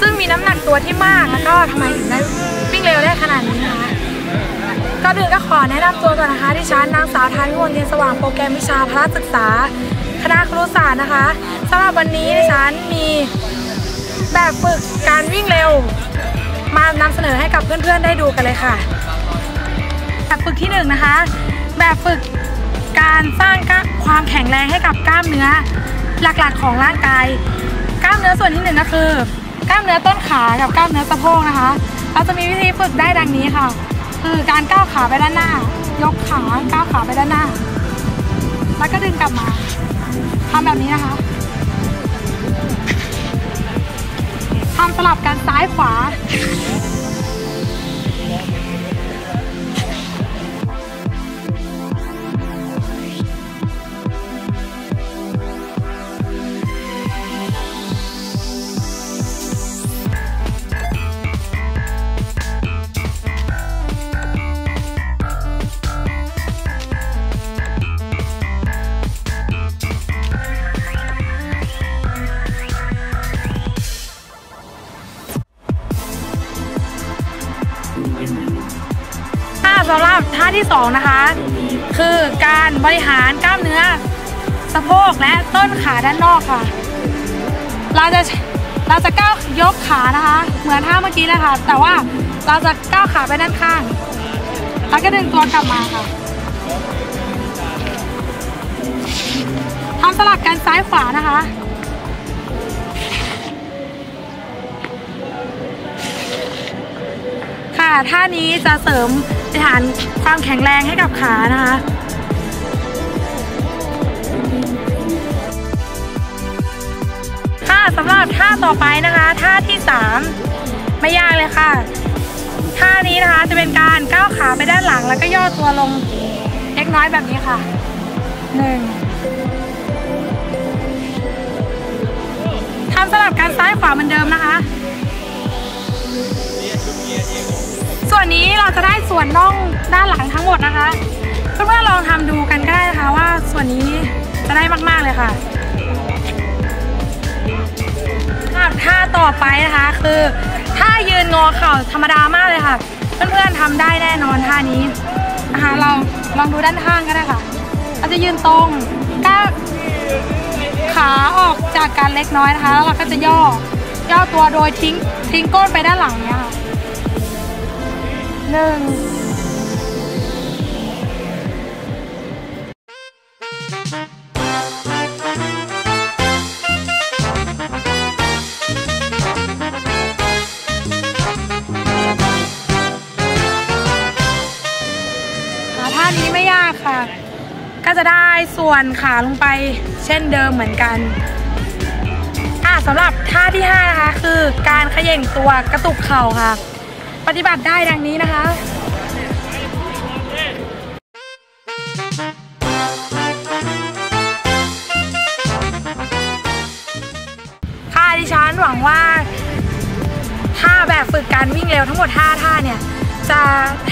ซึ่งมีน้ำหนักตัวที่มากแล้วก็ทำไมถึงได้วิ่งเร็วได้ขนาดนี้นะคะก่อนอื่นก็ขอแนะนำตัวก่อนนะคะดิฉันนางสาวทานวิมลเทียนสว่างโปรแกรมวิชาพละศึกษา คณะครุศาสตร์นะคะสำหรับวันนี้ดิฉันมีแบบฝึกการวิ่งเร็ว มานำเสนอให้กับเพื่อนๆได้ดูกันเลยค่ะ แบบฝึกที่1นงนะคะ แบบฝึกการสร้างความแข็งแรงให้กับกล้ามเนื้อหลักๆของร่างกาย กล้ามเนื้อส่วนที่หนึ่งก็คือ กล้ามเนื้อต้นขากับกล้ามเนื้อสะโพกนะคะ เราจะมีวิธีฝึกได้ดังนี้ค่ะ คือการก้าวขาไปด้านหน้า ยกขาก้าวขาไปด้านหน้า แล้วก็ดึงกลับมาทำแบบนี้นะคะทำสลับกันซ้ายขวา ท่าสำหรับท่าที่สองนะคะ คือการบริหารกล้ามเนื้อ สะโพกและต้นขาด้านนอกค่ะ เราจะเราจะก้าวยกขานะคะ เหมือนท่าเมื่อกี้เลยค่ะ แต่ว่าเราจะก้าวขาไปด้านข้าง แล้วก็ดึงตัวกลับมาค่ะทำสลับกันซ้ายขวานะคะ ท่านี้จะเสริมบริหารความแข็งแรงให้กับขานะคะค่ะสำหรับท่าต่อไปนะคะท่าที่ 3 ไม่ยากเลยค่ะท่านี้นะคะจะเป็นการก้าวขาไปด้านหลังแล้วก็ย่อตัวลงเล็กน้อยแบบนี้ค่ะหนึ่งทำสลับกันซ้ายขวาเหมือนเดิมนะคะ ส่วนนี้เราจะได้ส่วนน่องด้านหลังทั้งหมดนะคะเพื่อนๆลองทำดูกันก็ได้นะคะว่าส่วนนี้จะได้มากๆเลยค่ะท่าต่อไปนะคะคือท่ายืนงอเข่าธรรมดามากเลยค่ะ เพื่อนๆทำได้แน่นอนท่านี้นะคะเราลองดูด้านข้างก็ได้ค่ะเราจะยืนตรงก้าวขาออกจากกันเล็กน้อยนะคะ แล้วเราก็จะย่อย่อตัวโดยทิ้งทิ้งก้นไปด้านหลังเนี่ยค่ะ หนึ่งท่านี้ไม่ยากค่ะ ก็จะได้ส่วนขาลงไปเช่นเดิมเหมือนกันอะสำหรับท่าที่5นะคะคือการขย่งตัวกระตุกเข่าค่ะ ปฏิบัติได้ดังนี้นะคะค่ะดิฉันหวังว่าท่าแบบฝึกการวิ่งเร็วทั้งหมด 5 ท่าเนี่ย จะ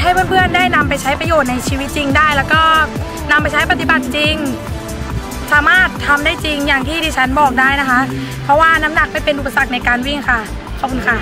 ให้เพื่อนๆได้นำไปใช้ประโยชน์ในชีวิตจริงได้ แล้วก็นำไปใช้ปฏิบัติจริง สามารถทำได้จริงอย่างที่ดิฉันบอกได้นะคะ เพราะว่าน้ำหนักไม่เป็นอุปสรรคในการวิ่งค่ะ ขอบคุณค่ะ